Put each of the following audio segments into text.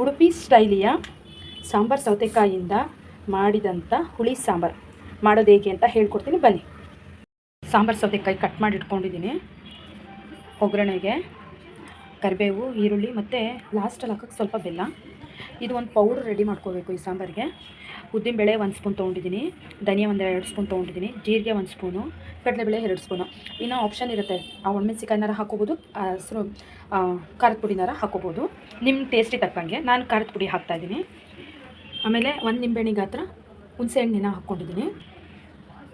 ಉಡುಪಿ ಸ್ಟೈಲಿಯ ಸಾಂಬಾರು ಸೌತೆಕಾಯಿಯಿಂದ ಮಾಡಿದಂಥ ಹುಳಿ ಸಾಂಬಾರು. ಮಾಡೋದು ಹೇಗೆ ಅಂತ ಹೇಳ್ಕೊಡ್ತೀನಿ, ಬನ್ನಿ. ಸಾಂಬಾರು ಸೌತೆಕಾಯಿ ಕಟ್ ಮಾಡಿ ಇಟ್ಕೊಂಡಿದ್ದೀನಿ. ಒಗ್ಗರಣೆಗೆ ಕರಿಬೇವು, ಈರುಳ್ಳಿ ಮತ್ತು ಲಾಸ್ಟಲ್ಲಿ ಹಾಕೋಕ್ಕೆ ಸ್ವಲ್ಪ ಬೆಲ್ಲ. ಇದು ಒಂದು ಪೌಡ್ರ್ ರೆಡಿ ಮಾಡ್ಕೋಬೇಕು ಈ ಸಾಂಬಾರಿಗೆ. ಉದ್ದಿನಬೇಳೆ ಒಂದು ಸ್ಪೂನ್ ತೊಗೊಂಡಿದ್ದೀನಿ, ಧನಿಯಾ ಒಂದು ಎರಡು ಸ್ಪೂನ್ ತೊಗೊಂಡಿದ್ದೀನಿ, ಜೀರಿಗೆ ಒಂದು ಸ್ಪೂನು ಕಡಲೆಬೇಳೆ ಎರಡು ಸ್ಪೂನು ಇನ್ನೂ ಆಪ್ಷನ್ ಇರುತ್ತೆ, ಆ ಒಣಮೆಣಸಿಕಾಯಿನಾರ ಹಾಕೋಬೋದು ಹಸಿರು ಖಾರದ ಪುಡಿನಾರ ಹಾಕೋಬೋದು ನಿಮ್ಮ ಟೇಸ್ಟಿಗೆ ತಕ್ಕಂಗೆ. ನಾನು ಖಾರದ ಪುಡಿ ಹಾಕ್ತಾಯಿದ್ದೀನಿ ಆಮೇಲೆ ಒಂದು ನಿಂಬೆಹಣ್ಣಿ ಹತ್ರ ಹುಣಸೆ ಹಣ್ಣಿನ ಹಾಕ್ಕೊಂಡಿದ್ದೀನಿ.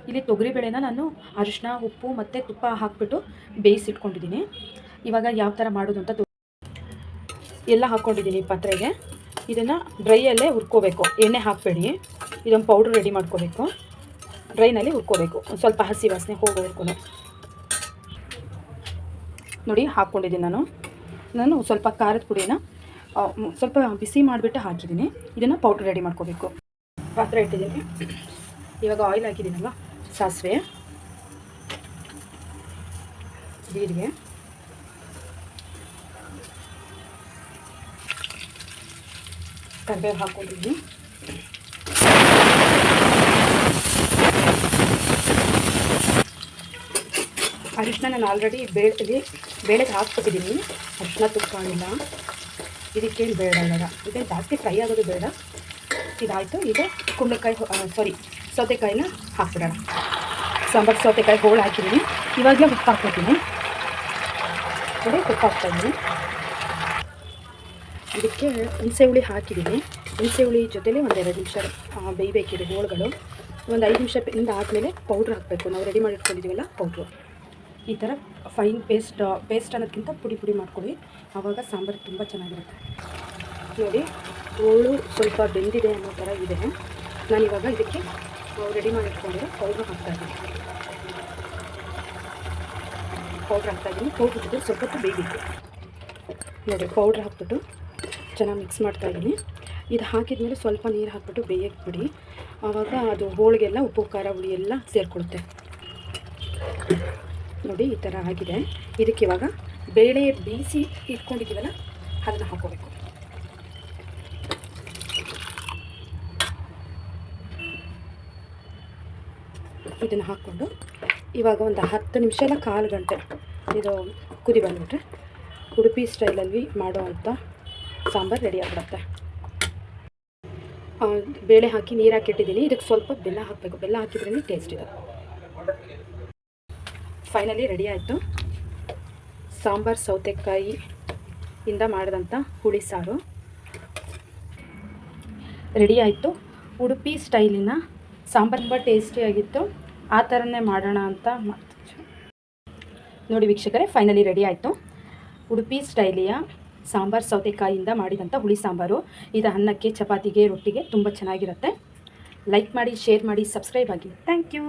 ಇಲ್ಲಿ ತೊಗರಿಬೇಳೆನ ನಾನು ಅರಿಶಿನ ಉಪ್ಪು ಮತ್ತು ತುಪ್ಪ ಹಾಕ್ಬಿಟ್ಟು ಬೇಯಿಸಿಟ್ಕೊಂಡಿದ್ದೀನಿ. ಇವಾಗ ಯಾವ ಥರ ಮಾಡೋದು ಅಂತ ಎಲ್ಲ ಹಾಕ್ಕೊಂಡಿದ್ದೀನಿ ಪಾತ್ರೆಗೆ. ಇದನ್ನು ಡ್ರೈಯಲ್ಲೇ ಹುರ್ಕೋಬೇಕು. ಎಣ್ಣೆ ಹಾಕಬೇಡಿ. ಇದೊಂದು ಪೌಡ್ರ್ ರೆಡಿ ಮಾಡ್ಕೋಬೇಕು. ಡ್ರೈನಲ್ಲಿ ಹುರ್ಕೋಬೇಕು. ಒಂದು ಸ್ವಲ್ಪ ಹಸಿ ವಾಸನೆ ಹೋಗೋವರೆಗೂ ನೋಡಿ, ಹಾಕ್ಕೊಂಡಿದ್ದೀನಿ ನಾನು. ನಾನು ಸ್ವಲ್ಪ ಖಾರದ ಪುಡಿನ ಸ್ವಲ್ಪ ಬಿಸಿ ಮಾಡಿಬಿಟ್ಟು ಹಾಕಿದ್ದೀನಿ. ಇದನ್ನು ಪೌಡ್ರ್ ರೆಡಿ ಮಾಡ್ಕೋಬೇಕು. ಪಾತ್ರೆ ಇಟ್ಟಿದ್ದೀನಿ. ಇವಾಗ ಆಯಿಲ್ ಹಾಕಿದ್ದೀನಲ್ಲ ಸಾಸಿವೆ, ಜೀರಿಗೆ. ಕರಿಬೇವು ಹಾಕ್ಕೊಂಡಿದ್ದೀನಿ ಅರಿಶಿನ ನಾನು ಆಲ್ರೆಡಿ ಬೇಳೆ, ಬೇಳೆಗೆ ಹಾಕ್ಬಿಟ್ಟಿದ್ದೀನಿ. ಅರಿಶಿನ ತುಪ್ಪ ಇಲ್ಲ ಇದಕ್ಕೇನು ಬೇಡ ಬೇಡ ಇದೇನು ಜಾಸ್ತಿ ಫ್ರೈ ಆಗೋದು ಬೇಡ. ಇದಾಯಿತು. ಈಗ ಕುಂಬಳಕಾಯಿ ಸಾರಿ ಸೌತೆಕಾಯಿನ ಹಾಕ್ಬಿಡೋಣ. ಸಾಂಬಾರು ಸೌತೆಕಾಯಿ ಹೋಳು ಹಾಕಿದ್ದೀನಿ. ಇವಾಗಲೇ ಉಪ್ಪು ಹಾಕ್ಕೊತೀನಿ ನೋಡಿ ಉಪ್ಪು ಹಾಕ್ತಾಯಿದ್ದೀನಿ ಇದಕ್ಕೆ ಹುಣಸೆ ಹುಳಿ ಹಾಕಿದ್ದೀನಿ. ಹುಣಸೆ ಹುಳಿ ಜೊತೆಲಿ ಒಂದು ಎರಡು ನಿಮಿಷ ಬೇಯಬೇಕಿದೆ ಹೋಳುಗಳು. ಒಂದು ಐದು ನಿಮಿಷ ಇಂದ ಆದಮೇಲೆ ಪೌಡ್ರ್ ಹಾಕಬೇಕು. ನಾವು ರೆಡಿ ಮಾಡಿ ಇಟ್ಕೊಂಡಿದ್ದೀವಲ್ಲ ಪೌಡ್ರು ಈ ಥರ ಫೈನ್ ಪೇಸ್ಟ್ ಪೇಸ್ಟ್ ಅನ್ನೋದಕ್ಕಿಂತ ಪುಡಿ ಪುಡಿ ಮಾಡ್ಕೊಳ್ಳಿ. ಆವಾಗ ಸಾಂಬಾರು ತುಂಬ ಚೆನ್ನಾಗಿರುತ್ತೆ. ನೋಡಿ, ಹೋಳು ಸ್ವಲ್ಪ ಬೆಂದಿದೆ ಅನ್ನೋ ಥರ ಇದೆ. ನಾನು ಇವಾಗ ಇದಕ್ಕೆ ರೆಡಿ ಮಾಡಿ ಇಟ್ಕೊಂಡಿರೋ ಪೌಡ್ರ್ ಹಾಕ್ತಾಯಿದ್ದೀನಿ ಪೌಡ್ರ್ ಹಾಕ್ತಾಯಿದ್ದೀನಿ ಪೌಡ್ರ್ ಜೊತೆ ಸ್ವಲ್ಪ ಹೊತ್ತು ಬೇಯಬೇಕು. ನೋಡಿ ಪೌಡ್ರ್ ಹಾಕ್ಬಿಟ್ಟು ಚೆನ್ನಾಗಿ ಮಿಕ್ಸ್ ಮಾಡ್ತಾಯಿದ್ದೀನಿ ಇದು ಹಾಕಿದ್ಮೇಲೆ ಸ್ವಲ್ಪ ನೀರು ಹಾಕ್ಬಿಟ್ಟು ಬೇಯಕ್ಕೆ ಬಿಡಿ ಆವಾಗ ಅದು ಹೋಳಿಗೆಲ್ಲ, ಉಪ್ಪು, ಖಾರ, ಹುಳಿ ಎಲ್ಲ ಸೇರಿಕೊಡುತ್ತೆ ನೋಡಿ, ಈ ಥರ ಆಗಿದೆ. ಇದಕ್ಕೆ ಇವಾಗ ಬೇಳೆ ಬೇಯಿಸಿ ಇಟ್ಕೊಂಡಿದ್ದೀವಲ್ಲ, ಅದನ್ನು ಹಾಕೋಬೇಕು ಇದನ್ನು ಹಾಕ್ಕೊಂಡು ಇವಾಗ ಒಂದು ಹತ್ತು ನಿಮಿಷ ಎಲ್ಲ ಕಾಲು ಗಂಟೆ. ಇದು ಕುದಿ ಬಂದುಬಿಟ್ರೆ. ಉಡುಪಿ ಸ್ಟೈಲಲ್ಲಿ ಮಾಡೋ ಸಾಂಬಾರು ರೆಡಿ ಆಗಿಬಿಡುತ್ತೆ. ಬೇಳೆ ಹಾಕಿ ನೀರು ಹಾಕಿಟ್ಟಿದ್ದೀನಿ. ಇದಕ್ಕೆ ಸ್ವಲ್ಪ ಬೆಲ್ಲ ಹಾಕಬೇಕು. ಬೆಲ್ಲ ಹಾಕಿದ್ರೇ ಟೇಸ್ಟ್ ಇದೆ ಫೈನಲಿ ರೆಡಿ ಆಯಿತು. ಸಾಂಬಾರು ಸೌತೆಕಾಯಿ ಇಂದ ಮಾಡಿದಂಥ ಹುಳಿ ಸಾರು. ರೆಡಿ ಆಯಿತು. ಉಡುಪಿ ಸ್ಟೈಲಿನ ಸಾಂಬಾರು ತುಂಬ ಟೇಸ್ಟಿಯಾಗಿತ್ತು ಆ ಥರನೇ ಮಾಡೋಣ ಅಂತ ಮಾಡ್ತಿದ್ದೆ ನೋಡಿ ವೀಕ್ಷಕರೇ ಫೈನಲಿ ರೆಡಿ ಆಯಿತು. ಉಡುಪಿ ಸ್ಟೈಲಿಯ ಸಾಂಬಾರು ಸೌತೆಕಾಯಿಯಿಂದ ಮಾಡಿದಂಥ ಹುಳಿ ಸಾಂಬಾರು. ಇದು ಅನ್ನಕ್ಕೆ, ಚಪಾತಿಗೆ, ರೊಟ್ಟಿಗೆ ತುಂಬ ಚೆನ್ನಾಗಿರುತ್ತೆ. ಲೈಕ್ ಮಾಡಿ ಶೇರ್ ಮಾಡಿ ಸಬ್ಸ್ಕ್ರೈಬ್ ಆಗಿ. Thank you